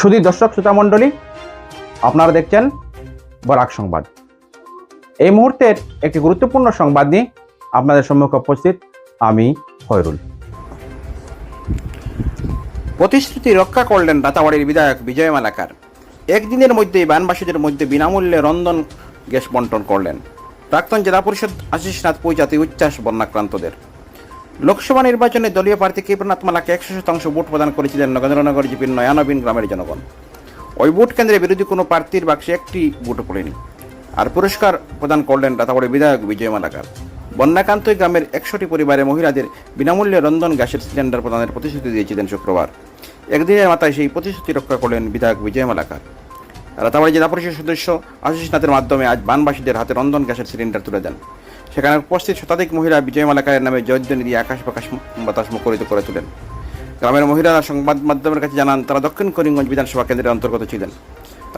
শুধু দর্শক, শ্রোতা মণ্ডলী, আপনারা দেখছেন বরাক সংবাদ। এই মুহূর্তের একটি গুরুত্বপূর্ণ সংবাদ নিয়ে আপনাদের সম্মুখে উপস্থিত আমি ফয়রুল প্রতিশ্রুতি রক্ষা করলেন রাতাবাড়ির বিধায়ক বিজয় মালাকার। একদিনের মধ্যেই বানবাসীদের মধ্যে বিনামূল্যে রন্ধন গ্যাস বন্টন করলেন। প্রাক্তন জেলা পরিষদ আশিস নাথ পূজাতে উচ্ছ্বাস বন্যাক্রান্তদের। লোকসভা নির্বাচনে দলীয় প্রার্থী কৃপনাথ মালাকে একশো শতাংশ ভোট প্রদান করেছিলেন নগেন্দ্রনগর জিপির নয়ানবীন গ্রামের জনগণ। ওই ভোট কেন্দ্রে বিরোধী কোনো প্রার্থীর বাক্সে একটি ভোটও পড়েনি। আর পুরস্কার প্রদান করলেন রাতাবাড়ি বিধায়ক বিজয় মালাকার। বন্যাকান্ত গ্রামের একশোটি পরিবারের মহিলাদের বিনামূল্যে রন্ধন গ্যাসের সিলিন্ডার প্রদানের প্রতিশ্রুতি দিয়েছিলেন শুক্রবার। একদিনের মাথায় সেই প্রতিশ্রুতি রক্ষা করলেন বিধায়ক বিজয় মালাকার। রাতাবাড়ি জেলা পরিষদ সদস্য আশিস নাথের মাধ্যমে আজ বানবাসীদের হাতে রন্ধন গ্যাসের সিলিন্ডার তুলে দেন। সেখানে উপস্থিত শতাধিক মহিলা বিজয় মালাকারের নামে জয়ধ্বনি দিয়ে আকাশ প্রকাশ বাতাস মুখরিত করে তোলেন। গ্রামের মহিলারা সংবাদ মাধ্যমের কাছে জানান, তারা দক্ষিণ করিমগঞ্জ বিধানসভা কেন্দ্রের অন্তর্গত ছিলেন।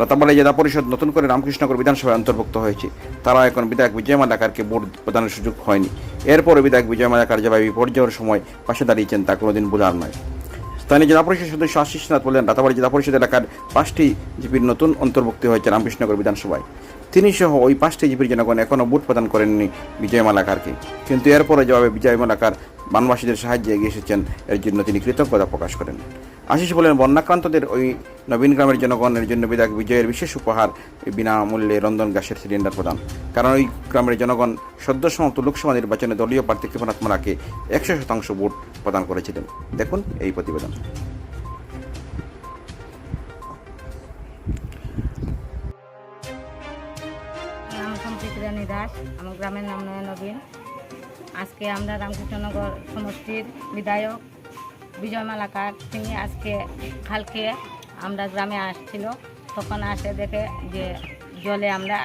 রাতাবাড়ি জেলা পরিষদ নতুন করে রামকৃষ্ণনগর বিধানসভায় অন্তর্ভুক্ত হয়েছে। তারা এখন বিধায়ক বিজয় মালাকারকে ভোট প্রদানের সুযোগ হয়নি। এরপরে বিধায়ক বিজয় মালাকার যেভাবে বিপর্যয়ের সময় পাশে দাঁড়িয়েছেন তা কোনোদিন বোঝার নয়। স্থানীয় জেলা পরিষদ সদস্য আশিস নাথ বলেন রাতাবাড়ি জেলা পরিষদ এলাকার পাঁচটি জিপির নতুন অন্তর্ভুক্ত হয়েছে রামকৃষ্ণনগর বিধানসভায়। তিনি সহ ওই পাঁচটি জিপির জনগণ এখনও ভোট প্রদান করেননি বিজয় মালাকারকে কিন্তু এরপরে যেভাবে বিজয় মালাকার বানবাসীদের সাহায্যে এগিয়ে এসেছেন, এর জন্য তিনি কৃতজ্ঞতা প্রকাশ করেন। আশিস বলেন, বন্যাক্রান্তদের ওই নবীন গ্রামের জনগণের জন্য বিধায়ক বিজয়ের বিশেষ উপহার বিনামূল্যে রন্ধন গ্যাসের সিলিন্ডার প্রদান। কারণ ওই গ্রামের জনগণ সদ্য সমাপ্ত লোকসভা নির্বাচনে দলীয় প্রার্থী কৃপনাথ মালাকে একশো শতাংশ ভোট প্রদান করেছিলেন। দেখুন এই প্রতিবেদন। রানী দাস, আমার গ্রামের নাম নয় নবীন। আজকে আমরা রামকৃষ্ণনগর সমষ্টির বিধায়ক বিজয় মালাকার তিনি আজকে কালকে আমরা গ্রামে আসছিল। তখন আসে দেখে যে জলে আমরা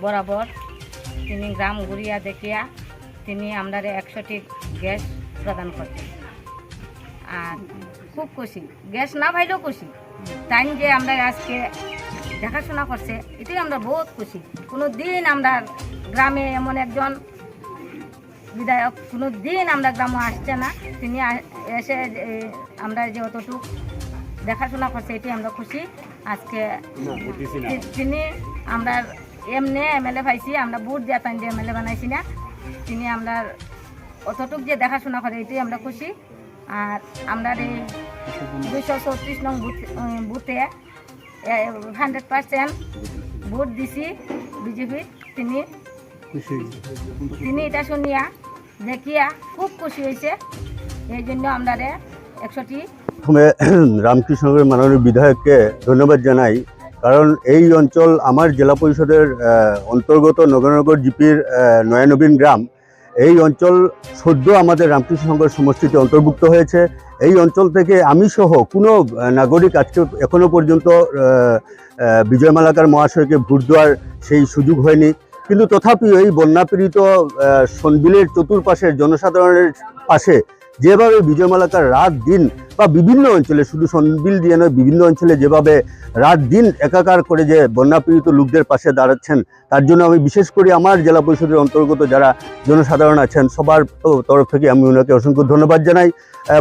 বরাবর তিনি গ্রাম ঘুরিয়া দেখিয়া তিনি আমরা একশোটি গ্যাস প্রদান করতেন। আর খুব খুশি। গ্যাস না ভাইলেও খুশি। টাইম যে আমরা আজকে দেখাশোনা করছে, এটাই আমরা বহুত খুশি। কোনো দিন আমরা গ্রামে এমন একজন বিধায়ক কোনো দিন আমরা গ্রামে আসছে না। তিনি এসে আমরা যে অতটুক দেখাশোনা করছে এটি আমরা খুশি। আজকে তিনি আমরা এমনি এমএলএ পাইছি আমরা বুট দিয়া তাই যে এমএলএ বানাইছি না। তিনি আমরা অতটুক যে দেখাশোনা করে এটাই আমরা খুশি। আর আমরা এই দুইশো চৌত্রিশ নং বুথ বুথে হান্ড্রেড পার্সেন্ট ভোট দিছি বিজেপি তিনি তিনি এটা শুনিয়া দেখিয়া খুব খুশি হয়েছে। এই জন্য আমরা একশোটি প্রথমে রামকৃষ্ণনগরের মাননীয় বিধায়ককে ধন্যবাদ জানাই। কারণ এই অঞ্চল আমার জেলা পরিষদের অন্তর্গত নগরনগর জিপির নয়ানবীন গ্রাম এই অঞ্চল সদ্য আমাদের রামকৃষ্ণনগর সমষ্টিতে অন্তর্ভুক্ত হয়েছে। এই অঞ্চল থেকে আমি সহ কোনো নাগরিক আজকে এখনও পর্যন্ত আহ, আহ, বিজয় মালাকার মহাশয়কে ভোট দেওয়ার সেই সুযোগ হয়নি। কিন্তু তথাপিও এই বন্যাপীড়িত সনবিলের চতুর্পাশের জনসাধারণের পাশে যেভাবে বিজয় মালাকার রাত দিন বা বিভিন্ন অঞ্চলে, শুধু সনবিল দিয়ে নয়, বিভিন্ন অঞ্চলে যেভাবে রাত দিন একাকার করে যে বন্যাপীড়িত লোকদের পাশে দাঁড়াচ্ছেন, তার জন্য আমি বিশেষ করে আমার জেলা পরিষদের অন্তর্গত যারা জনসাধারণ আছেন, সবার তরফ থেকে আমি ওনাকে অসংখ্য ধন্যবাদ জানাই।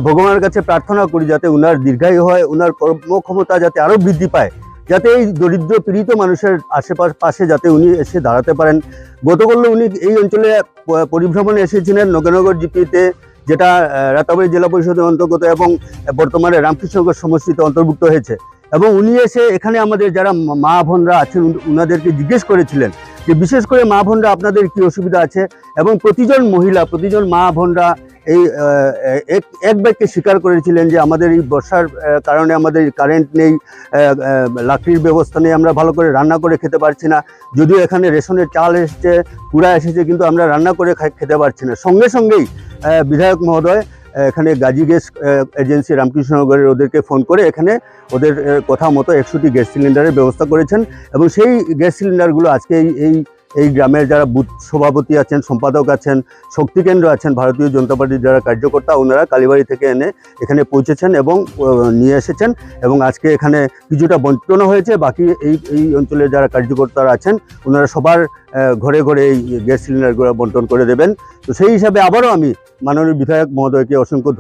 ভগবানের কাছে প্রার্থনা করি যাতে উনার দীর্ঘায়ু হয়, উনার কর্মক্ষমতা যাতে আরও বৃদ্ধি পায়। যাতে এই দরিদ্র পীড়িত মানুষের আশেপাশ, পাশে যাতে উনি এসে দাঁড়াতে পারেন। গতকাল উনি এই অঞ্চলে পরিভ্রমণে এসেছিলেন নগরনগর জিপিতে, যেটা রাতাবাড়ি জেলা পরিষদের অন্তর্গত এবং বর্তমানে রামকৃষ্ণনগর সমষ্টিতে অন্তর্ভুক্ত হয়েছে। এবং উনি এসে এখানে আমাদের যারা মা- বোনরা আছেন, উন- উনাদেরকে জিজ্ঞেস করেছিলেন যে বিশেষ করে মা বোনরা আপনাদের কি অসুবিধা আছে? এবং প্রতিজন মহিলা, প্রতিজন মা বোনরা এই এক বাক্যে স্বীকার করেছিলেন যে আমাদের এই বর্ষার কারণে আমাদের কারেন্ট নেই লাকড়ির ব্যবস্থা নেই, আমরা ভালো করে রান্না করে খেতে পারছি না। যদিও এখানে রেশনের চাল এসেছে পুরা এসেছে, কিন্তু আমরা রান্না করে খেতে পারছি না। সঙ্গে সঙ্গেই বিধায়ক মহোদয় এখানে গাজী গ্যাস এজেন্সি রামকৃষ্ণনগরের ওদেরকে ফোন করে এখানে ওদের কথা মতো একশোটি গ্যাস সিলিন্ডারের ব্যবস্থা করেছেন। এবং সেই গ্যাস সিলিন্ডারগুলো আজকে এই এই গ্রামের যারা বুথ সভাপতি আছেন, সম্পাদক আছেন শক্তি কেন্দ্র আছেন, ভারতীয় জনতা পার্টির যারা কার্যকর্তা, ওনারা কালীবাড়ি থেকে এনে এখানে পৌঁছেছেন এবং নিয়ে এসেছেন এবং আজকে এখানে কিছুটা বন্টন হয়েছে। বাকি এই এই অঞ্চলের যারা কার্যকর্তারা আছেন, ওনারা সবার ঘরে ঘরে এই গ্যাস সিলিন্ডারগুলো বন্টন করে দেবেন। তো সেই হিসাবে আবারও আমি মাননীয় বিধায়ক মহোদয়কে অসংখ্য